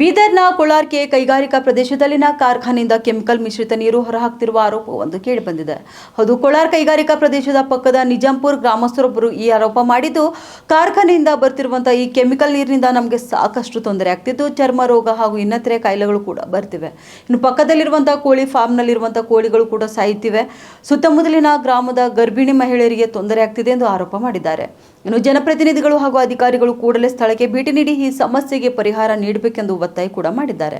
ಬೀದರ್ನ ಕೊಳಾರ್ಕೆ ಕೈಗಾರಿಕಾ ಪ್ರದೇಶದಲ್ಲಿನ ಕಾರ್ಖಾನೆಯಿಂದ ಕೆಮಿಕಲ್ ಮಿಶ್ರಿತ ನೀರು ಹೊರಹಾಕ್ತಿರುವ ಆರೋಪವೊಂದು ಕೇಳಿಬಂದಿದೆ. ಹೌದು ಕೊಳಾರ್ ಕೈಗಾರಿಕಾ ಪ್ರದೇಶದ ಪಕ್ಕದ ನಿಜಾಂಪುರ್ ಗ್ರಾಮಸ್ಥರೊಬ್ಬರು ಈ ಆರೋಪ ಮಾಡಿದ್ದು, ಕಾರ್ಖಾನೆಯಿಂದ ಬರ್ತಿರುವಂತಹ ಈ ಕೆಮಿಕಲ್ ನೀರಿನಿಂದ ನಮಗೆ ಸಾಕಷ್ಟು ತೊಂದರೆ ಆಗ್ತಿದ್ದು, ಚರ್ಮ ರೋಗ ಹಾಗೂ ಇನ್ನಿತರೆ ಕಾಯಿಲೆಗಳು ಕೂಡ ಬರ್ತಿವೆ. ಇನ್ನು ಪಕ್ಕದಲ್ಲಿರುವಂತಹ ಕೋಳಿ ಫಾರ್ಮ್ನಲ್ಲಿರುವಂತಹ ಕೋಳಿಗಳು ಕೂಡ ಸಾಯುತ್ತಿವೆ ಸುತ್ತಮುತ್ತಲಿನ ಗ್ರಾಮದ ಗರ್ಭಿಣಿ ಮಹಿಳೆಯರಿಗೆ ತೊಂದರೆ ಆಗ್ತಿದೆ ಎಂದು ಆರೋಪ ಮಾಡಿದ್ದಾರೆ. ಇನ್ನು ಜನಪ್ರತಿನಿಧಿಗಳು ಹಾಗೂ ಅಧಿಕಾರಿಗಳು ಕೂಡಲೇ ಸ್ಥಳಕ್ಕೆ ಭೇಟಿ ನೀಡಿ ಈ ಸಮಸ್ಯೆಗೆ ಪರಿಹಾರ ನೀಡಬೇಕೆಂದು ಒತ್ತಾಯ ಕೂಡ ಮಾಡಿದ್ದಾರೆ.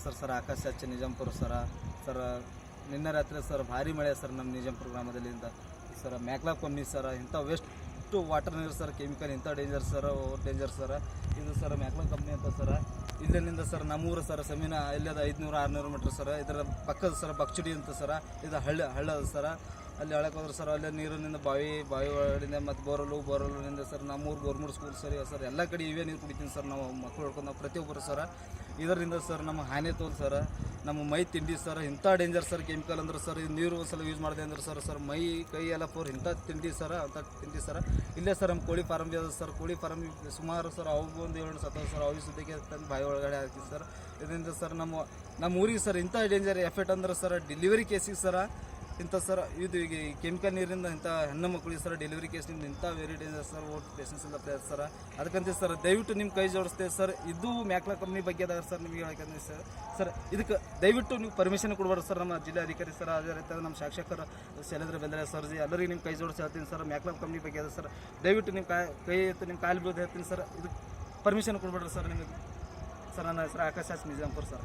ಹೆಸರು ಸರ್ ಆಕಾಶ್ ಹಚ್ಚ ನಿಜಾಂಪುರ ಸರ. ಸರ್, ನಿನ್ನೆ ರಾತ್ರಿ ಸರ್ ಭಾರಿ ಮಳೆ ಸರ್ ನಮ್ಮ ನಿಜಾಂಪುರ ಗ್ರಾಮದಲ್ಲಿಂದ. ಸರ್ ಮ್ಯಾಕ್ಲಾ ಕಂಪ್ನಿ ಸರ್ ಇಂಥ ವೆಸ್ಟ್ ವಾಟರ್ ನೀರು ಸರ್ ಕೆಮಿಕಲ್ ಇಂಥ ಡೇಂಜರ್ ಸರ್ ಡೇಂಜರ್ ಸರ್. ಇದು ಸರ್ ಮ್ಯಾಕ್ಲಾ ಕಂಪ್ನಿ ಅಂತ ಸರ್. ಇಲ್ಲಿನಿಂದ ಸರ್ ನಮ್ಮೂರು ಸರ್, ಸಮೀನ ಇಲ್ಲದ ಐದುನೂರು, ಆರುನೂರು ಮೀಟ್ರ್ ಸರ್. ಇದರ ಪಕ್ಕದ ಸರ್ ಬಕ್ಚುಡಿ ಅಂತ ಸರ. ಇದು ಹಳ್ಳ ಹಳ್ಳ ಅದ ಸರ. ಅಲ್ಲಿ ಹಳಕ್ಕೆ ಹೋದ್ರೆ ಸರ್, ಅಲ್ಲೇ ನೀರಿನಿಂದ ಬಾವಿ ಬಾವಿ ಒಳಗಡೆಯಿಂದ ಮತ್ತು ಬೋರಲು ಬೋರಲಿನಿಂದ ಸರ್ ನಮ್ಮೂರು ಗೌರ್ಮೆಂಟ್ ಸ್ಕೂಲ್ ಸರ್ ಸರ್. ಎಲ್ಲ ಕಡೆ ಇವೇ ನೀರು ಕುಡಿತೀನಿ ಸರ್. ನಾವು ಮಕ್ಕಳು ಹೊಡ್ಕೊಂಡು ನಾವು ಪ್ರತಿಯೊಬ್ಬರು ಸರ್. ಇದರಿಂದ ಸರ್ ನಮ್ಮ ಹಾನಿ ತೋಲ್ ಸರ್, ನಮ್ಮ ಮೈ ತಿಂಡಿ ಸರ್, ಇಂಥ ಡೇಂಜರ್ ಸರ್ ಕೆಮಿಕಲ್ ಅಂದ್ರೆ ಸರ್ ನೀರು ಸಲ ಯೂಸ್ ಮಾಡಿದೆ ಅಂದ್ರೆ ಸರ್ ಸರ್, ಮೈ, ಕೈ ಎಲ್ಲ ಪೂರ್ ಇಂಥ ತಿಂಡಿ ಸರ್, ಅಂಥ ತಿಂಡಿ ಸರ್. ಇಲ್ಲೇ ಸರ್ ನಮ್ಮ ಕೋಳಿ ಫಾರಮ್ ಅದ ಸರ್, ಕೋಳಿ ಫಾರಮ್ ಸುಮಾರು ಸರ್ ಅವು ಒಂದು ಏಳು ಸತ್ತವ ಸರ್, ಅವು ಸುದ್ದಿಗೆ ತಂದು ಬಾಯಿ ಒಳಗಡೆ ಹಾಕಿ ಸರ್. ಇದರಿಂದ ಸರ್ ನಮ್ಮ ನಮ್ಮ ಊರಿಗೆ ಸರ್ ಇಂಥ ಡೇಂಜರ್ ಎಫೆಕ್ಟ್ ಅಂದ್ರೆ ಸರ್ ಡೆಲಿವರಿ ಕೇಸಿಗೆ ಸರ ಇಂಥ ಸರ್ ಇದು ಈಗ ಕೆಮಿಕಲ್ ನೀರಿಂದ ಇಂಥ ಹೆಣ್ಣು ಮಕ್ಕಳಿಗೆ ಸರ್ ಡೆಲಿವರಿ ಕೇಸ್ನಿಂದ ಇಂಥ ವೆರಿ ಡೇಂಜರ್ ಸರ್ ಓಟ್ ಪೇಷನ್ಸ್ ಸರ ಪ್ಲೇಯರ್ ಸರ್. ಅದಕ್ಕಂತ ಸರ್ ದಯವಿಟ್ಟು ನಿಮ್ಮ ಕೈ ಜೋಡಿಸ್ತೇವೆ ಸರ್ ಇದು ಮ್ಯಾಕ್ಲಾ ಕಂಪ್ನಿ ಬಗ್ಗೆ ಅದಾಗ ಸರ್ ನಿಮಗೆ ಹೇಳಕ್ಕೆ ಸರ್. ಸರ್, ಇದಕ್ಕೆ ದಯವಿಟ್ಟು ನೀವು ಪರ್ಮಿಷನ್ ಕೊಡ್ಬಾರ್ದು ಸರ್ ನಮ್ಮ ಜಿಲ್ಲಾಧಿಕಾರಿ ಸರ್ ಅದೇ ನಮ್ಮ ಶಾಸಕರು ಶೈಲೇಂದ್ರ ಬೆಂದ್ರೆ ಸರ್ ಜಿ, ಎಲ್ಲರಿಗೆ ನಿಮ್ಮ ಕೈ ಜೋಡಿಸಿ ಹೇಳ್ತೀನಿ ಸರ್, ಮ್ಯಾಕ್ಲಾ ಕಂಪ್ನಿ ಬಗ್ಗೆ ಅದ ಸರ್. ದಯವಿಟ್ಟು ನಿಮ್ಮ ಕೈ ಕೈ ಎತ್ತು ನಿಮ್ಮ ಕಾಲು ಬೀಳೋದು ಹೇಳ್ತೀನಿ ಸರ್. ಇದಕ್ಕೆ ಪರ್ಮಿಷನ್ ಕೊಡ್ಬೇಡ್ರಿ ಸರ್ ನಿಮಗೆ. ಸರ್ ನನ್ನ ಹೆಸರು ಆಕಾಶ್ ನಿಜಾಂಪುರ್ ಸರ್.